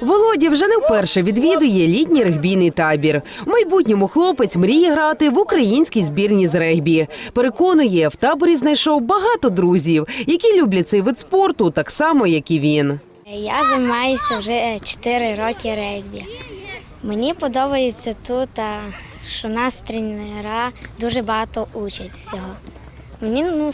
Володя вже не вперше відвідує літній регбійний табір. У майбутньому хлопець мріє грати в українській збірні з регбі. Переконує, в таборі знайшов багато друзів, які люблять цей вид спорту так само, як і він. Я займаюся вже 4 роки регбі. Мені подобається тут, що нас тренера дуже багато учать всього. Мені ну,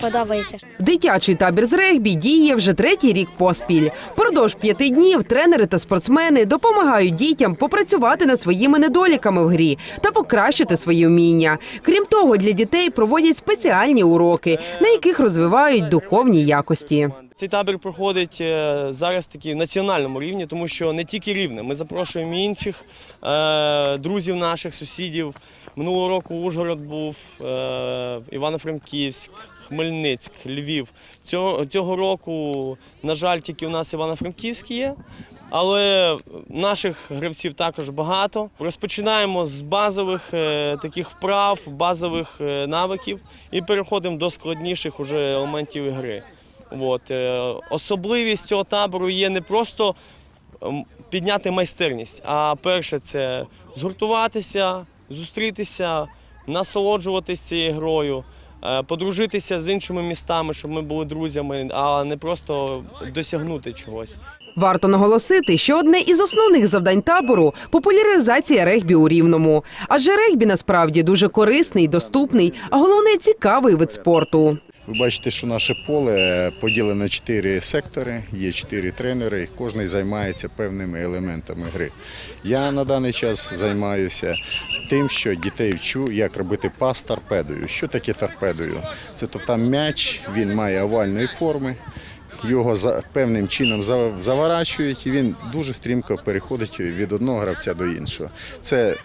подобається. Дитячий табір з регбі діє вже третій рік поспіль. Продовж п'яти днів тренери та спортсмени допомагають дітям попрацювати над своїми недоліками в грі та покращити свої вміння. Крім того, для дітей проводять спеціальні уроки, на яких розвивають духовні якості. Цей табір проходить е, зараз таки в національному рівні, тому що не тільки рівне. Ми запрошуємо інших е, друзів наших, сусідів. Минулого року Ужгород був, е, Івано-Франківськ, Хмельницьк, Львів. Цього, цього року, на жаль, тільки у нас Івано-Франківськ є. Але наших гравців також багато. Розпочинаємо з базових таких вправ, базових навиків і переходимо до складніших уже елементів гри. От, е, особливість цього табору є не просто підняти майстерність, а перше це згуртуватися, зустрітися, насолоджуватися цією грою, е, подружитися з іншими містами, щоб ми були друзями, а не просто досягнути чогось. Варто наголосити, що одне із основних завдань табору популяризація регбі у рівному. Адже регбі насправді дуже корисний, доступний, а головне цікавий вид спорту. Ви бачите, що наше поле поділено на чотири сектори, є чотири тренери, і кожен займається певними елементами гри. Я на даний час займаюся тим, що дітей вчу, як робити пас торпедою. Що таке торпедою? Це тобто м'яч, він має овальної форми. Його за певним чином за- заворачують, і він дуже стрімко переходить від одного гравця до іншого. Це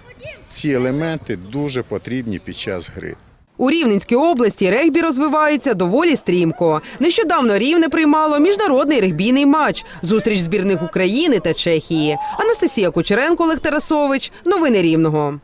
ці елементи дуже потрібні під час гри. У Рівненській області регбі розвивається доволі стрімко. Нещодавно рівне приймало міжнародний регбійний матч зустріч збірних України та Чехії. Анастасія Кучеренко, Олег Тарасович. Новини Рівного.